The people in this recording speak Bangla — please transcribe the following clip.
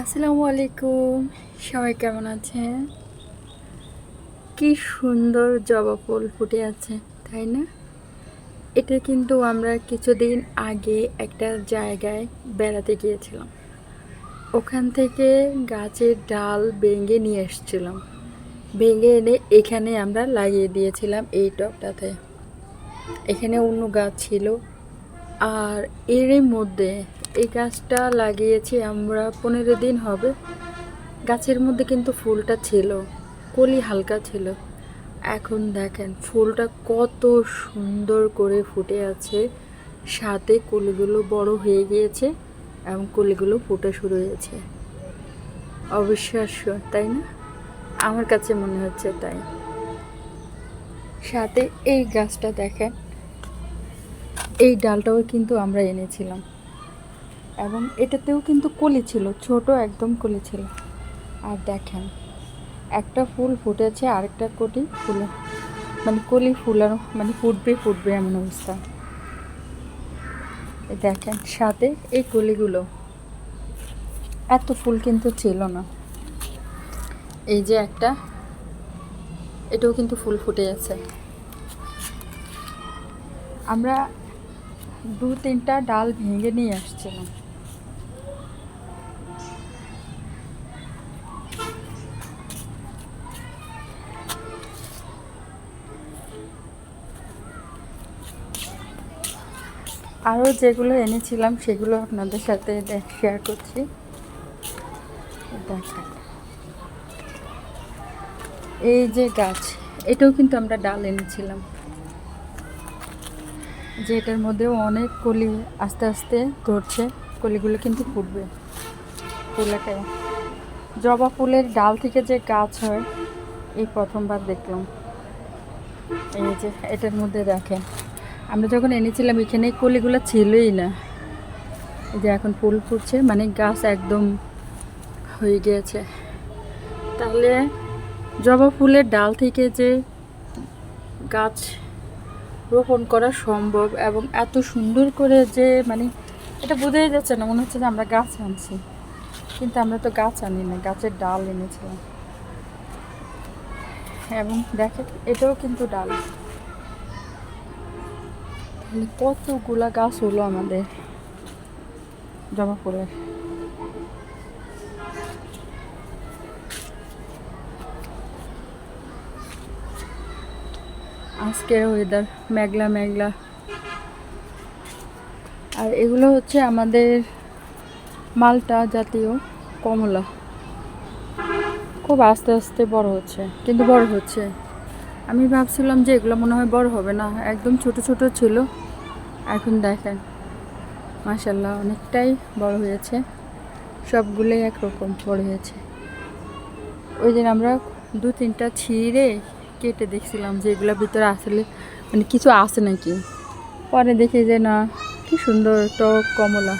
আসসালামু আলাইকুম সবাই কেমন আছেন? কি সুন্দর জবা ফুল ফুটে আছে, তাই না? এটা কিন্তু আমরা কিছুদিন আগে একটা জায়গায় বেড়াতে গিয়েছিলাম। ওখান থেকে গাছের ডাল ভেঙে নিয়ে এসেছিলাম। ভেঙে এনে এখানে আমরা লাগিয়ে দিয়েছিলাম এই টবটাতে এখানে অন্য গাছ ছিল। আর এরই মধ্যে এই গাছটা লাগিয়েছি আমরা, পনেরো দিন হবে। গাছের মধ্যে কিন্তু ফুলটা ছিল, কলি হালকা ছিল। এখন দেখেন, ফুলটা কত সুন্দর করে ফুটে আছে। সাথে কলিগুলো বড় হয়ে গিয়েছে এবং কলিগুলো ফুটে শুরু হয়েছে। অবিশ্বাস্য, তাই না? আমার কাছে মনে হচ্ছে তাই। সাথে এই গাছটা দেখেন, এই ডালটাও কিন্তু আমরা এনেছিলাম। এবং এটাতেও কিন্তু কলি ছিল, ছোট একদম কলি ছিল। আর দেখেন, একটা ফুল ফুটেছে, আরেকটা কলি ফুলে মানে কলি ফুলানো মানে ফুটবে ফুটবে এমন অবস্থা। দেখেন, সাথে এই কলিগুলো। এত ফুল কিন্তু ছিল না। এই যে একটা, এটাও কিন্তু ফুল ফুটে আছে আমরা দু তিনটা ডাল ভেঙে নিয়ে আসছিলাম। আরও যেগুলো এনেছিলাম সেগুলো আপনাদের সাথে শেয়ার করছি। এই যে গাছ, এটাও কিন্তু আমরা ডাল এনেছিলাম। যে এটার মধ্যেও অনেক কলি আস্তে আস্তে ধরছে, কলিগুলো কিন্তু ফুটবে ফুলেটাই জবা ফুলের ডাল থেকে যে গাছ হয়, এই প্রথমবার দেখলাম। এই যে এটার মধ্যে দেখেন। আমরা যখন এনেছিলাম, এখানে কলিগুলো ছিলই না। যে এখন ফুল ফুটছে মানে গাছ একদম হয়ে গিয়েছে তাহলে জবা ফুলের ডাল থেকে যে গাছ রোপণ করা সম্ভব এবং এত সুন্দর করে যে মানে এটা বোঝাই যাচ্ছে না, মনে হচ্ছে যে আমরা গাছ আনছি। কিন্তু আমরা তো গাছ আনি না, গাছের ডাল এনেছিলাম। এবং দেখে এটাও কিন্তু ডাল। তাহলে কতগুলা গাছ হলো আমাদের জমা ফুলের আজকের ওয়েদার মেঘলা মেঘলা। আর এগুলো হচ্ছে আমাদের মালটা জাতীয় কমলা। খুব আস্তে আস্তে বড় হচ্ছে, কিন্তু বড় হচ্ছে। আমি ভাবছিলাম যে এগুলো মনে হয় বড় হবে না, একদম ছোট ছোট ছিল। এখন দেখেন মাসাল্লাহ অনেকটাই বড় হয়েছে। সবগুলোই একরকম বড় হয়েছে। ওই দিন আমরা দু তিনটা ছিঁড়ে কেটে দেখছিলাম যে এগুলোর ভিতরে আসলে মানে কিছু আছে নাকি। পরে দেখি যে না, কি সুন্দর টক কমলা।